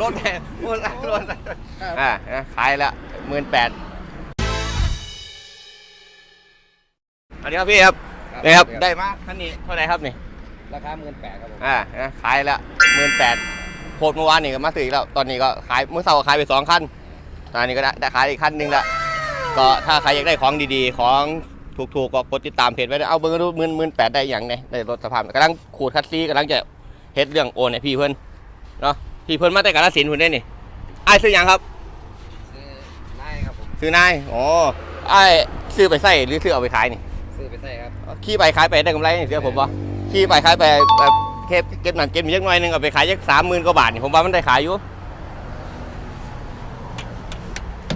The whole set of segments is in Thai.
รถแห่รถรถอ่านะขายละหมื่นแปดอันนี้ครับพี่ครับนี่ครับได้มากท่านนี้เท่าไหร่ครับนี่ ราคาหมื่นแปดครับผมอ่านะขายละหมื่นแปดโพดเมื่อวานนี่ก็มาซื้ออีกแล้วตอนนี้ก็ขายเมื่อเช้าก็ขายไปสองคันตอนนี้ก็ได้ได้ขายอีกคันหนึงละก็ถ้าใครอยากได้ของดีๆ ของถูกๆก็กดติดตามเพจไว้นะเอาเบอร์ดูหมื่นหมื่นแปดได้อย่างไงได้รถสภาพกำลังขูดคัดซีกำลังจะเฮ็ดเรื่องโอนให้พี่เพิ่นเนาะ พี่เพิ่นมาแต่กาฬสินธุ์เพิ่นได้นี่ไอ้ายซื้อหยังครับ ซื้อนายครับผม ซื้อนายอ๋อไอ้ายซื้อไปใส่หรือซื้อเอาไปขายนี่ซื้อไปใส่ครับ ขี่ไปขายไปได้กำไรนี่เสียผมว่าขี่ไปขายไปแบบเก็บเก็บหนันเก็บมีเล็กน้อยหนึงเอาไปขายยักสามหมื่นกว่าบาทนี่ผมว่ามันได้ขายอยู่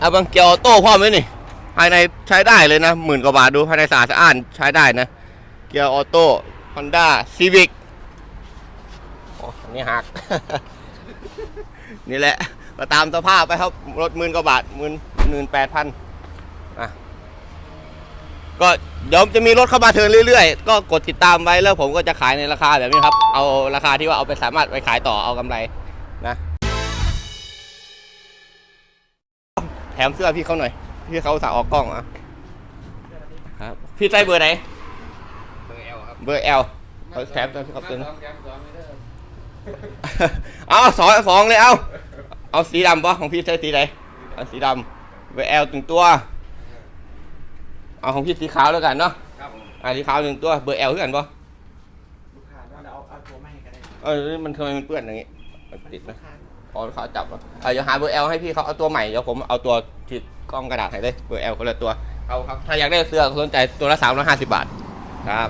เอาบางเกียวโต้พร้อมไหมนี่ ภายในใช้ได้เลยนะหมื่นกว่าบาทดูภายในสะอาดสะอ้านใช้ได้นะ เกียร์ออโต้ฮอนด้าซีวิกโอ้อันนี้หัก นี่แหละมาตามสภาพไปครับ รถหมื่นกว่าบาทหมื่นหมื่นแปดพันอะก็เดี๋ยวจะมีรถเข้ามาเทิร์นเรื่อยๆ ก็กดติดตามไว้แล้วผมก็จะขายในราคาแบบนี้ครับ เอาราคาที่ว่าเอาไปสามารถไปขายต่อเอากำไรนะ แถมเสื้อพี่เขาหน่อย พี่เขาสั่งออกกล้องอะครับ พี่ใส่เบอร์ไหน เบอร์เอลครับ เบอร์ L เขาแถมตัวพี่เขาเป็นสอง เอาสองสองเลยเอาเอาสีดำปะของพี่ใช้สีไหนเอาสีดำเบอร์ L ถึงตัว เอาของพี่สีขาวแล้วกันเนาะครับผมอ่าสีขาวหนึ่งตัวเบอร์ L เท่ากันปะลูกค้าเราเอาเอาตัวไม่ให้ก็ได้เออมันทำไมมันเปื้อนอย่างงี้มันติดนะพอเขาจับแล้วเออเดี๋ยวหาเบอร์ L ให้พี่เขาเอาตัวใหม่เดี๋ยวผมเอาตัวที่กล้องกระดาษให้เลยเบอร์ L คนละตัวเอาครับถ้าอยากได้เสื้อสนใจตัวละ350บาทครับ